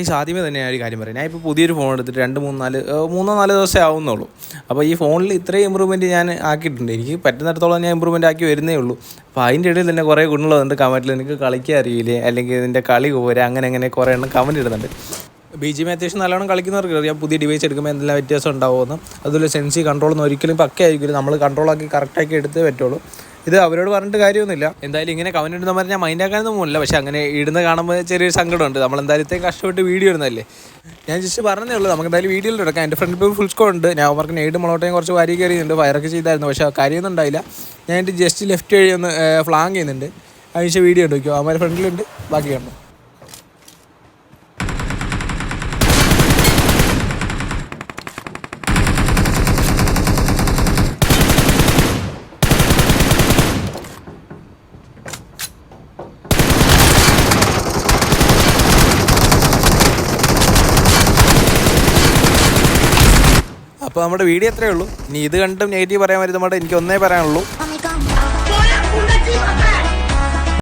ഈ ആദ്യമേ തന്നെ ഞാൻ ഒരു കാര്യം പറയാം. ഞാൻ ഇപ്പോൾ പുതിയൊരു ഫോൺ എടുത്തിട്ട് രണ്ട് മൂന്ന് നാല് മൂന്നോ നാല് ദിവസമേ ആവുന്നുള്ളൂ. അപ്പോൾ ഈ ഫോണിൽ ഇത്രയും ഇമ്പ്രൂവ്മെന്റ് ഞാൻ ആക്കിയിട്ടുണ്ട്. എനിക്ക് പറ്റുന്നിടത്തോളം ഞാൻ ഇമ്പ്രൂവ്മെന്റ് ആക്കി വരുന്നേ ഉള്ളൂ. അപ്പോൾ അതിന്റെ ഇടയിൽ തന്നെ കുറേ ഗുണങ്ങളുണ്ട്. കമന്റിൽ എനിക്ക് കളിക്കാൻ അറിയില്ലേ? അല്ലെങ്കിൽ ഇതിന്റെ കളി പോരാ? അങ്ങനെ അങ്ങനെ കുറേ എണ്ണം കമന്റ് ഇടുന്നുണ്ട്. ബി ജി എം അത്യാവശ്യം നല്ലോണം കളിക്കുന്നവർക്ക് അറിയാം. പുതിയ ഡിവൈസ് എടുക്കുമ്പോൾ എന്തെല്ലാം വ്യത്യാസം ഉണ്ടാവുമെന്ന്. അതുപോലെ സെൻസി കൺട്രോളൊന്നും ഒരിക്കലും പക്കയായിരിക്കില്ല. നമ്മൾ കൺട്രോളാക്കി കറക്റ്റാക്കി എടുത്തേ പറ്റുള്ളൂ. ഇത് അവരോട് പറഞ്ഞിട്ട് കാര്യമൊന്നുമില്ല. എന്തായാലും ഇങ്ങനെ കമന്റ് ഇടുന്ന പറഞ്ഞാൽ മൈൻഡ് ആക്കാനൊന്നും പോകില്ല പക്ഷെ അങ്ങനെ ഇടുന്ന കാണുമ്പോൾ ചെറിയൊരു സങ്കടമുണ്ട്. നമ്മൾ എന്തായാലും ഇത്രയും കഷ്ടപ്പെട്ട് വീഡിയോ ഇടുന്നതല്ലേ? ഞാൻ ജസ്റ്റ് പറഞ്ഞേ ഉള്ളൂ. നമുക്ക് എന്തായാലും വീഡിയോയിൽ എടുക്കാം. എന്റെ ഫ്രണ്ട് ഫുൾ സ്കോ ഉണ്ട്. ഞാൻ അവർക്ക് ഏഴ് മുളോട്ടയും കുറച്ച് വാരി കയറിയുന്നുണ്ട് ഫയറൊക്കെ ചെയ്തായിരുന്നു. പക്ഷേ കാര്യമൊന്നും ഉണ്ടായില്ല. ഞാൻ എന്റെ ജസ്റ്റ് ലെഫ്റ്റ് വഴി ഒന്ന് ഫ്ലാങ് ചെയ്യുന്നുണ്ട്. അതിന് വീഡിയോ ഉണ്ട് വയ്ക്കുമോ അവന്മാരെ ഫ്രണ്ടിലുണ്ട് ബാക്കി കണ്ടു അപ്പോൾ നമ്മുടെ വീഡിയോ എത്രയുള്ളൂ ഇനി ഇത് കണ്ടും നെഗറ്റീവ് പറയാൻ വരുന്നതുകൊണ്ട് എനിക്ക് ഒന്നേ പറയാനുള്ളൂ.